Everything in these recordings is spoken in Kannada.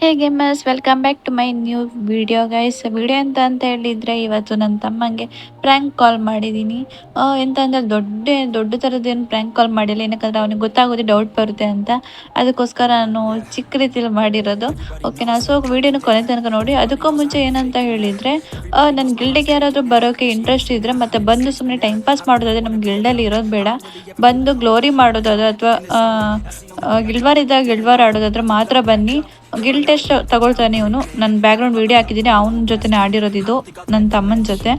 Hey gamers welcome back to my new video guys video ಅಂತ ಅಂತ ಹೇಳಿದರೆ ಇವತ್ತು ನನ್ನ ತಮ್ಮಂಗೆ ಪ್ರ್ಯಾಂಕ್ ಕಾಲ್ ಮಾಡಿದ್ದೀನಿ ಎಂತ ಅಂದರೆ ದೊಡ್ಡ ದೊಡ್ಡ ಥರದ್ದೇನು ಪ್ರ್ಯಾಂಕ್ ಕಾಲ್ ಮಾಡಿಲ್ಲ. ಏನಕ್ಕಂದ್ರೆ ಅವನಿಗೆ ಗೊತ್ತಾಗೋದೇ ಡೌಟ್ ಬರುತ್ತೆ ಅಂತ. ಅದಕ್ಕೋಸ್ಕರ ನಾನು ಚಿಕ್ಕ ರೀತಿಯಲ್ಲಿ ಮಾಡಿರೋದು. ಓಕೆನಾ ಸೊ ವಿಡಿಯೋನ ಕೊನೆ ತನಕ ನೋಡಿ. ಅದಕ್ಕೂ ಮುಂಚೆ ಏನಂತ ಹೇಳಿದರೆ ನನ್ನ ಗಿಲ್ಡಿಗೆ ಯಾರಾದರೂ ಬರೋಕ್ಕೆ ಇಂಟ್ರೆಸ್ಟ್ ಇದ್ದರೆ ಮತ್ತು ಬಂದು ಸುಮ್ಮನೆ ಟೈಮ್ ಪಾಸ್ ಮಾಡೋದಾದ್ರೆ ನಮ್ಮ ಗಿಲ್ಡಲ್ಲಿ ಇರೋದು ಬೇಡ. ಬಂದು ಗ್ಲೋರಿ ಮಾಡೋದಾದ್ರೆ ಅಥವಾ ಗಿಲ್ವಾರ್ ಇದ್ದಾಗ ಗಿಲ್ವಾರ್ ಆಡೋದಾದ್ರೆ ಮಾತ್ರ ಬನ್ನಿ. ಗಿಲ್ ಟೆಸ್ಟ್ ತಗೊಳ್ತಾನೆ ಇವನು. ನನ್ನ ಬ್ಯಾಕ್ಗ್ರೌಂಡ್ ವಿಡಿಯೋ ಹಾಕಿದ್ದೀನಿ. ಅವನ ಜೊತೆನೇ ಆಡಿರೋದು ಇದು. ನನ್ನ ತಮ್ಮನ ಜೊತೆ.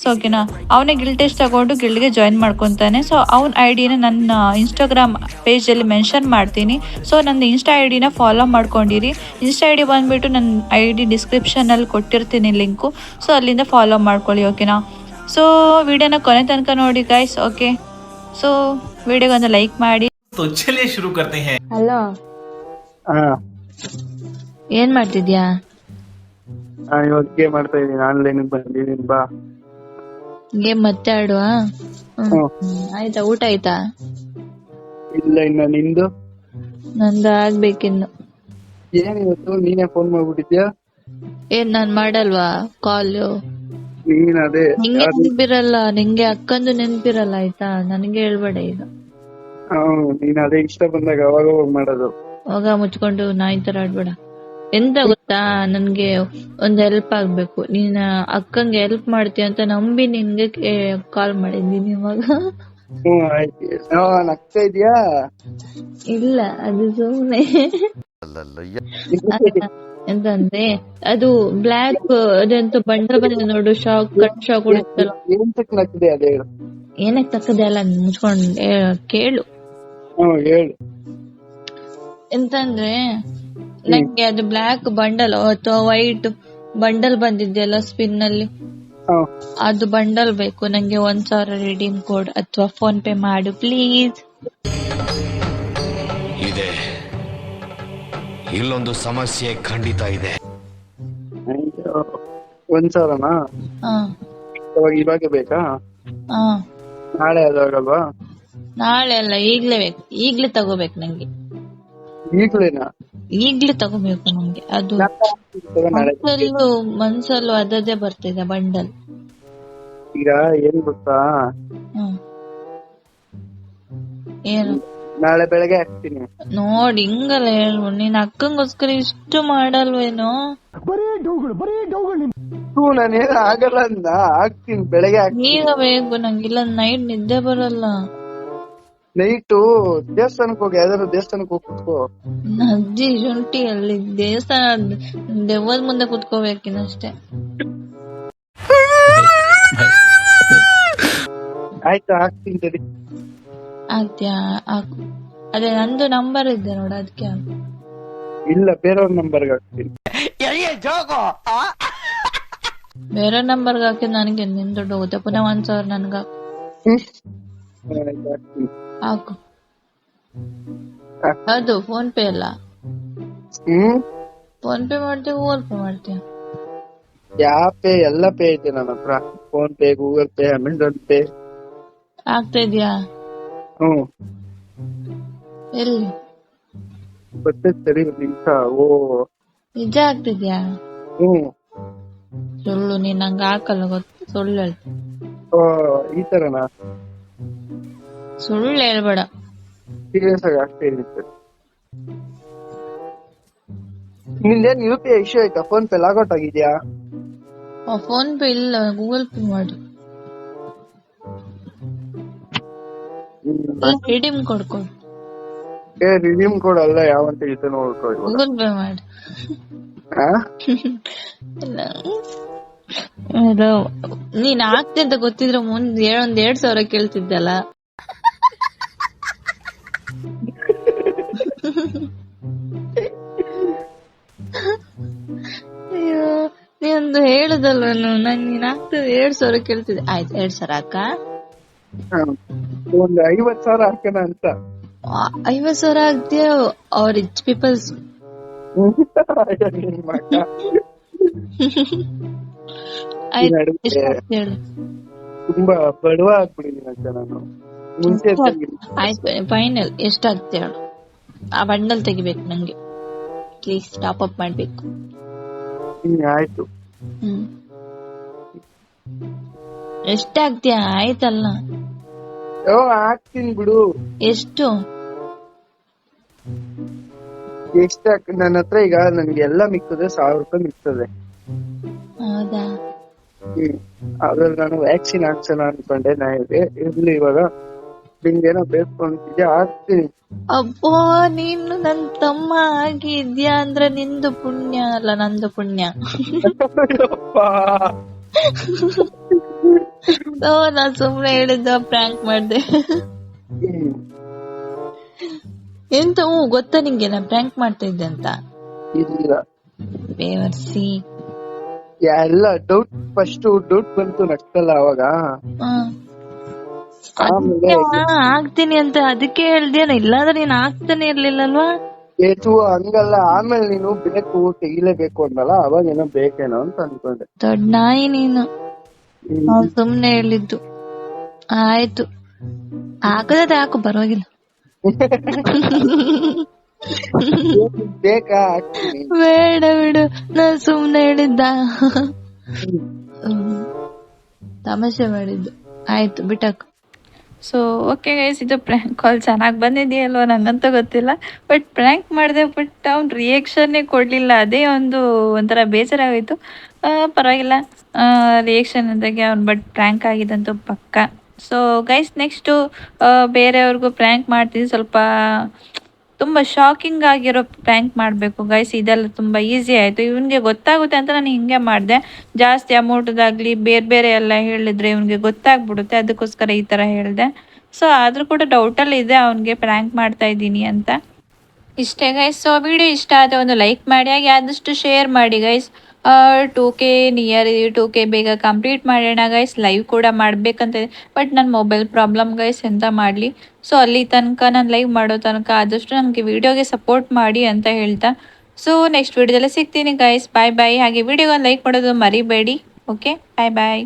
ಸೊ ಓಕೆನಾ ಅವನೇ ಗಿಲ್ಟೆಸ್ಟ್ ತಗೊಂಡು ಗಿಲ್ಡ್ಗೆ ಜಾಯಿನ್ ಮಾಡ್ಕೊತಾನೆ. ಸೊ ಅವ್ನ ಐ ಡಿನ ನನ್ನ ಇನ್ಸ್ಟಾಗ್ರಾಮ್ ಪೇಜಲ್ಲಿ ಮೆನ್ಷನ್ ಮಾಡ್ತೀನಿ. ಸೊ ನನ್ನ ಇನ್ಸ್ಟಾ ಐ ಡಿನ ಫಾಲೋ ಮಾಡ್ಕೊಂಡಿರಿ. ಇನ್ಸ್ಟಾ ಐ ಡಿ ಬಂದುಬಿಟ್ಟು ನನ್ನ ಐ ಡಿ ಡಿಸ್ಕ್ರಿಪ್ಷನಲ್ಲಿ ಕೊಟ್ಟಿರ್ತೀನಿ ಲಿಂಕು ಸೊ ಅಲ್ಲಿಂದ ಫಾಲೋ ಮಾಡ್ಕೊಳ್ಳಿ ಓಕೆನಾ ಸೊ ವಿಡಿಯೋನ ಕೊನೆ ತನಕ ನೋಡಿ ಗೈಸ್ ಓಕೆ ಸೊ ವಿಡಿಯೋಗೆ ಒಂದು ಲೈಕ್ ಮಾಡಿ. ಶುರು ಹಲೋ ಏನ್ ಮಾಡ್ತಿದ್ಯಾ? ಇವಾಗ ಮಾಡ್ತಾ ಇದ್ದೀನಿ ಆನ್ಲೈನ್ ಬಂದಿದ್ದೀನಿ ಬಾ. ಗೇಮ್ ಮತ್ತೆ ಆಡುವ? ಆಯ್ತಾ ಊಟ ಆಯ್ತಾ? ಇಲ್ಲ ಇನ್ನ ನಿಂದು? ನಂದು ಆಗ್ಬೇಕಿನ್ನು ಏನ್ ಇವತ್ತು? ನೀನೇ ಫೋನ್ ಮಾಡ್ಬಿಟ್ಟಿದ್ಯಾ? ಏನ್ ನಾನ್ ಮಾಡಲ್ವಾ? ಕಾಲ್ ನೀನ್ ಅದೇ. ನಿಂಗೆ ನೆನ್ಪಿರಲ್ಲ ನಿಂಗೆ ಅಕ್ಕಂದು ನೆನ್ಪಿರಲ್ಲ ಆಯ್ತಾ? ನನಗೆ ಹೇಳ್ಬೇಡ ಈಗ. ನೀನ್ ಅದೇ ಇಷ್ಟ ಬಂದಾಗ ಅವಾಗ ಹೋಗ್ ಮಾಡೋದು. ಹೋಗ ಮುಚ್ಕೊಂಡು ನಾಯಿ ತರ ಆಡ್ಬೇಡ. ಎಂತ ಗೊತ್ತಾ? ನನ್ಗೆ ಒಂದ್ ಹೆಲ್ಪ್ ಆಗ್ಬೇಕು. ನೀನ್ ಅಕ್ಕಂಗೆ ಹೆಲ್ಪ್ ಮಾಡ್ತೀಯ ಅಂತ ನಂಬಿ ನಿನ್ಗೆ ಕಾಲ್ ಮಾಡಿದ್ದೀನಿ ಇವಾಗ. ನಗ್ತಾ ಇದ್ಯಾ ಇಲ್ಲ ಅದು ಸುಮ್ನೆ. ಎಂತಂದ್ರೆ ಅದು ಬ್ಲಾಕ್ ಅದೆಂತ ಬಂಡ ಬಂದಿದೆ ನೋಡು ಶಾಕ್ ಕಟ್ ಶಾಕ್ ಏನಕ್ ಏನಕ್ಕೆ ತಕ್ಕದೆ ಅಲ್ಲ ಮುಚ್ಕೊಂಡ್ ಕೇಳು. ಎಂತಂದ್ರೆ ನಂಗೆ ಅದು ಬ್ಲಾಕ್ ಬಂಡಲ್ ಅಥವಾ ವೈಟ್ ಬಂಡಲ್ ಬಂದಿದೆಯಲ್ಲ ಸ್ಪಿನ್ ಅಲ್ಲಿ ಅದು ಬಂಡಲ್ ಬೇಕು. ನಂಗೆ ಒಂದ್ ಸಾವಿರ ರಿಡೀಮ್ ಕೋಡ್ ಅಥವಾ ಫೋನ್ ಪೇ ಮಾಡು ಪ್ಲೀಸ್ ಇದೆ. ಇಲ್ಲೊಂದು ಸಮಸ್ಯೆ ಖಂಡಿತ ಇದೆ. ಒಂದ್ ಸಾವಿರನಾ? ಇವಾಗ ಬೇಕಾ? ನಾಳೆ ಅದಾಗಲ್ವಾ ನಾಳೆ ಅಲ್ಲ ಈಗ್ಲೇ ಬೇಕು. ಈಗ್ಲೇ ತಗೋಬೇಕು ನಂಗೆ. ಈಗ್ಲೇನಾ? ಈಗ್ಲೇ ತಗೋಬೇಕು ನಮ್ಗೆ. ಅದು ಮನ್ಸಲ್ಲೂ ಮನ್ಸಲ್ಲೂ ಅದದೇ ಬರ್ತಿದೆ ಬಂಡಲ್. ಈಗ ಏನ್ ಗೊತ್ತಾ? ಏನು? ನಾಳೆ ಬೆಳಗ್ಗೆ ಹಾಕ್ತೀನಿ. ನೋಡಿ ಹಿಂಗಲ್ಲ ಹೇಳು. ನೀನ್ ಅಕ್ಕಂಗೋಸ್ಕರ ಇಷ್ಟು ಮಾಡಲ್ವೇನೋ ನಾನೇನು ಆಗಲ್ಲ ಅಂದ. ಹಾಕ್ತೀನಿ ಬೆಳಗ್ಗೆ ಈಗ ಬೇಕು ನಂಗಿಲ್ಲ ನೈಟ್ ನಿದ್ದೆ ಬರಲ್ಲ. ನೈಟು ದೇವಸ್ಥಾನಕ್ಕೆ ಹೋಗಿ ಯಾವ್ದಾದ್ರು ದೇವಸ್ಥಾನಕ್ಕೆ ಹೋಗಿ ಕುತ್ಕೋ. ಅಜ್ಜಿ ಶುಂಠಿ ಅಲ್ಲಿ ದೇವಸ್ಥಾನ ದೆವ್ವದ ಮುಂದೆ ಕುತ್ಕೋಬೇಕಿನಷ್ಟೇ ಆಯ್ತಾ ಹಾಕ್ತೀನಿ ತಡಿ. ಆಗ್ತೀಯಾ? ಹಾಕು. ಅದೇ ನಂದು ನಂಬರ್ ಇದೆ ನೋಡು ಅದಕ್ಕೆ ಹಾಕು. ಇಲ್ಲ ಬೇರೆಯವ್ರ ನಂಬರ್ಗೆ ಹಾಕ್ತೀನಿ. ಬೇರೆ ನಂಬರ್ಗೆ ಹಾಕಿದ್ ನನಗೆ ನಿನ್ ದುಡ್ಡು ಹೋಗುತ್ತೆ ಪುನಃ ಒಂದ್ ಸಾವಿರ ನನ್ಗ ಹಾಕು. ಹಾಕ್. ಅದು ಫೋನ್ ಪೇ ಅಲ್ಲ? ಹ್ಮ್? ಫೋನ್ ಪೇ ಮಾಡ್ತೀವಿ ಗೂಗಲ್ ಪೇ ಮಾಡ್ತೀವಿ ಯಾವ ಪೇ ಎಲ್ಲ ಪೇ ಐತೆ ನನ್ನ ಹತ್ರ. PhonePe Google Pay Amazon Pay ಆಗ್ತಾ ಇದೆಯಾ? ಹ್ಮ್ ಎಲ್ಲಿ? ಬರ್ತೈತೆ ಸರಿ ನಿಮಿಷ ಓ. ನಿಜ ಆಗ್ತಿದ್ಯಾ? ಹ್ಮ್ ಸುಳ್ಳು ನೀನ್ ನಂಗೆ ಹಾಕಲ್ಲ ಗೊತ್ತು? ಸುಳ್ಳು ಹೇಳ್ತಿ ಓ ಈ ತರನಾ? ಸುಳ್ಳು ಹೇಳ್ಬೇಡ. ಸೀರಿಯಸ್ ಆಗಿ ನಿಂದೇನ್ ಯು ಪಿ ಐ ಇಶ್ಯೂ ಆಯ್ತಾ? ಫೋನ್ ಪೇ ಲಾಗೌಟ್ ಆಗಿದ್ಯಾ? ಫೋನ್ ಪೇ ಇಲ್ಲ ಗೂಗಲ್ ಪೇ ಮಾಡಿ. ರಿಡೀಮ್ ಕೊಡ್ಕೊಡು ಏ ರಿಡೀಮ್ ಕೋಡ್ ಅಲ್ಲ ಯಾವಂತ ಅಂತ ನೋಡ್ಕೊ ಗೂಗಲ್ ಪೇ ಮಾಡಿ. ಇದು ನೀನ್ ಆಗ್ತಿ ಅಂತ ಗೊತ್ತಿದ್ರೆ ಮುಂದೆ ಒಂದ್ ಎರಡ್ ಸಾವಿರ ಕೇಳ್ತಿದ್ದಲ್ಲ. ಅಯ್ಯೋ ನೀನೊಂದು ಹೇಳದಲ್ವ ನನ್? ನೀನ್ ಎರಡ್ ಸಾವಿರ ಕೇಳ್ತಿದ್ದೆ. ಆಯ್ತು ಎರಡ್ ಸಾವಿರ ಅಕ್ಕ? ಒಂದು ಐವತ್ ಸಾವಿರ ಹಾಕೋಣ ಅಂತ. ಐವತ್ ಸಾವಿರ ಆಗ್ತೀಯ? ಅವ್ರ ರಿಚ್ ಪೀಪಲ್ಸ್ ತುಂಬಾ ಬಡವ ಆಗ್ಬಿಡಿದೀನಿ ಅಂತ ನಾನು. ಆಯ್ತು ಫೈನಲ್ ಎಷ್ಟಾಗುತ್ತೆ ಹೇಳು. ಆ ಬಂಡಲ್ ತೆಗಿಬೇಕು ನಂಗೆ. ಪ್ಲೀಸ್ ಟಾಪ್ ಅಪ್ ಮಾಡ್ಬೇಕು. ಆಯ್ತು. ಹ್ಮ್. ಎಷ್ಟಾಗ್ತೀಯ? ಆಯ್ತಲ್ಲ. ಓ ಆಗ್ತೀನಿ ಬಿಡು. ಎಷ್ಟು? ಎಷ್ಟ ನನ್ನ ಹತ್ರ ಈಗ ನನ್ಗೆ ಎಲ್ಲ ಮಿಕ್ತದೆ ಸಾವಿರ ರೂಪಾಯಿ ಮಿಕ್ತದೆ. ಹೌದಾ? ಅದ್ರಲ್ಲಿ ನಾನು ವ್ಯಾಕ್ಸಿನ್ ಹಾಕ್ಸೋಣ ಅನ್ಕೊಂಡೆ ನಾ ಇರ್ಲಿ ಇವಾಗ. ನಿಂಗೇನೋ ಬೇಕು ಅಂತಿದ್ಯಾ ಆಗ್ತೀನಿ ಅಬ್ಬೋ ನೀನು ನನ್ ತಮ್ಮ ಆಗಿದ್ಯಾ ಅಂದ್ರೆ ನಿಂದು ಪುಣ್ಯ ಅಲ್ಲ ನಂದು ಪುಣ್ಯ. ನಾ ಸುಮ್ನೆ ಹೇಳಿದ್ದ ಪ್ರ್ಯಾಂಕ್ ಮಾಡ್ದೆ. ಎಂತ ಹ್ಞೂ ಗೊತ್ತಾ ನಿಂಗೆ ನಾ ಪ್ರ್ಯಾಂಕ್ ಮಾಡ್ತಾ ಇದ್ದೆ ಅಂತ? ಇಲ್ಲ. ಬೇವರ್ಸಿ. ಎಲ್ಲ ಡೌಟ್ ಫಸ್ಟ್ ಡೌಟ್ ಬಂತು ನಕ್ಕಲ್ಲ ಅವಾಗ. ಆಗ್ತೀನಿ ಅಂತ ಅದಕ್ಕೆ ಹೇಳ್ದೇನ ಇಲ್ಲಾಂದ್ರೆ ನೀನ್ ಆಗ್ತಾನೆ ಇರ್ಲಿಲ್ಲಲ್ವಾ? ಏತು ಹಂಗಲ್ಲ. ಆಮೇಲೆ ನೀನು ಬೇಕು ತೆಗಿಲೇಬೇಕು ಅಂದಲ್ಲ ಅವಾಗ ಏನೋ ಬೇಕೇನೋ ಅಂತ ಅನ್ಕೊಂಡೆ. ದೊಡ್ಡ ನಾಯಿ ನೀನು. ಸುಮ್ನೆ ಹೇಳಿದ್ದು. ಆಯ್ತು. ಹಾಕದ ಹಾಕು ಪರವಾಗಿಲ್ಲ. ಬೇಕಾ? ಬೇಡ ಬಿಡು ನಾನ್ ಸುಮ್ನೆ ಹೇಳಿದ್ದ. ತಮಾಷೆ ಮಾಡಿದ್ದು. ಆಯ್ತು ಬಿಟ್ಟಾಕು. ಸೊ ಓಕೆ ಗೈಸ್ ಇದು ಪ್ರ್ಯಾಂಕ್ ಕಾಲ್ ಚೆನ್ನಾಗಿ ಬಂದಿದೆಯಲ್ವ ನನಗಂತೂ ಗೊತ್ತಿಲ್ಲ. ಬಟ್ ಪ್ರ್ಯಾಂಕ್ ಮಾಡಿದೆ ಬಟ್ ಅವ್ನು ರಿಯಾಕ್ಷನ್ನೇ ಕೊಡಲಿಲ್ಲ. ಅದೇ ಒಂದು, ಒಂಥರ ಬೇಜಾರಾಗೋಯಿತು. ಪರವಾಗಿಲ್ಲ. ರಿಯಾಕ್ಷನ್ ಅಂದಾಗೆ ಅವ್ನು ಬಟ್ ಪ್ರ್ಯಾಂಕ್ ಆಗಿದ್ದಂತೂ ಪಕ್ಕ. ಸೊ ಗೈಸ್ ನೆಕ್ಸ್ಟು ಬೇರೆಯವ್ರಿಗೂ ಪ್ರ್ಯಾಂಕ್ ಮಾಡ್ತೀನಿ. ಸ್ವಲ್ಪ ತುಂಬ ಶಾಕಿಂಗ್ ಆಗಿರೋ ಪ್ರ್ಯಾಂಕ್ ಮಾಡಬೇಕು ಗೈಸ್ ಇದೆಲ್ಲ ತುಂಬ ಈಸಿ ಆಯಿತು. ಇವನಿಗೆ ಗೊತ್ತಾಗುತ್ತೆ ಅಂತ ನಾನು ಹಿಂಗೆ ಮಾಡಿದೆ. ಜಾಸ್ತಿ ಅಮೌಂಟ್ದಾಗಲಿ ಬೇರೆ ಬೇರೆ ಎಲ್ಲ ಹೇಳಿದ್ರೆ ಇವನಿಗೆ ಗೊತ್ತಾಗ್ಬಿಡುತ್ತೆ. ಅದಕ್ಕೋಸ್ಕರ ಈ ಥರ ಹೇಳಿದೆ. ಸೊ ಆದರೂ ಕೂಡ ಡೌಟಲ್ಲಿ ಇದೆ ಅವನಿಗೆ ಪ್ರ್ಯಾಂಕ್ ಮಾಡ್ತಾ ಇದ್ದೀನಿ ಅಂತ. ಇಷ್ಟೇ ಗೈಸ್ ಸೊ ವಿಡಿಯೋ ಇಷ್ಟ ಆದರೆ ಒಂದು ಲೈಕ್ ಮಾಡಿ, ಹಾಗೆ ಆದಷ್ಟು ಶೇರ್ ಮಾಡಿ guys two K near two K ಬೇಗ ಕಂಪ್ಲೀಟ್ ಮಾಡೋಣ ಗೈಸ್ ಲೈವ್ ಕೂಡ ಮಾಡಬೇಕಂತ ಬಟ್ ನನ್ನ ಮೊಬೈಲ್ ಪ್ರಾಬ್ಲಮ್ ಗೈಸ್ ಎಂತ ಮಾಡಲಿ? ಸೊ ಅಲ್ಲಿ ತನಕ ನಾನು ಲೈವ್ ಮಾಡೋ ತನಕ ಆದಷ್ಟು ನನಗೆ ವಿಡಿಯೋಗೆ ಸಪೋರ್ಟ್ ಮಾಡಿ ಅಂತ ಹೇಳ್ತಾ. ಸೊ ನೆಕ್ಸ್ಟ್ ವಿಡಿಯೋದಲ್ಲಿ ಸಿಗ್ತೀನಿ ಗೈಸ್ ಬಾಯ್ ಬಾಯ್ ಹಾಗೆ ವೀಡಿಯೋಗೆ ಲೈಕ್ ಮಾಡೋದು ಮರಿಬೇಡಿ ಓಕೆ ಬಾಯ್ ಬಾಯ್